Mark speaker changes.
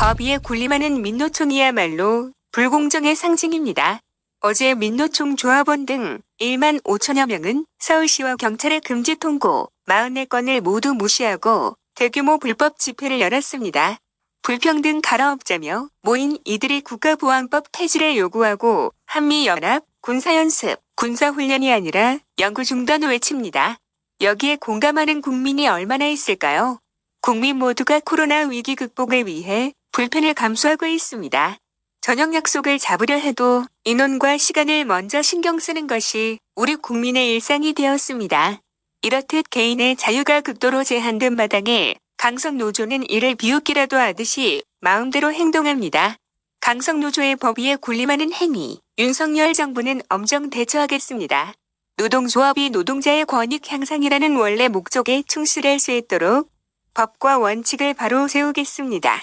Speaker 1: 법 위에 군림하는 민노총이야말로 불공정의 상징입니다. 어제 민노총 조합원 등 1만 5천여 명은 서울시와 경찰의 금지 통고 44건을 모두 무시하고 대규모 불법 집회를 열었습니다. 불평등 가라업자며 모인 이들이 국가보안법 폐지를 요구하고 한미연합 군사연습, 군사훈련이 아니라 연구 중단을 외칩니다. 여기에 공감하는 국민이 얼마나 있을까요? 국민 모두가 코로나 위기 극복을 위해 불편을 감수하고 있습니다. 저녁 약속을 잡으려 해도 인원과 시간을 먼저 신경 쓰는 것이 우리 국민의 일상이 되었습니다. 이렇듯 개인의 자유가 극도로 제한된 마당에 강성 노조는 이를 비웃기라도 하듯이 마음대로 행동합니다. 강성 노조의 법 위에 군림하는 행위, 윤석열 정부는 엄정 대처하겠습니다. 노동조합이 노동자의 권익 향상이라는 원래 목적에 충실할 수 있도록 법과 원칙을 바로 세우겠습니다.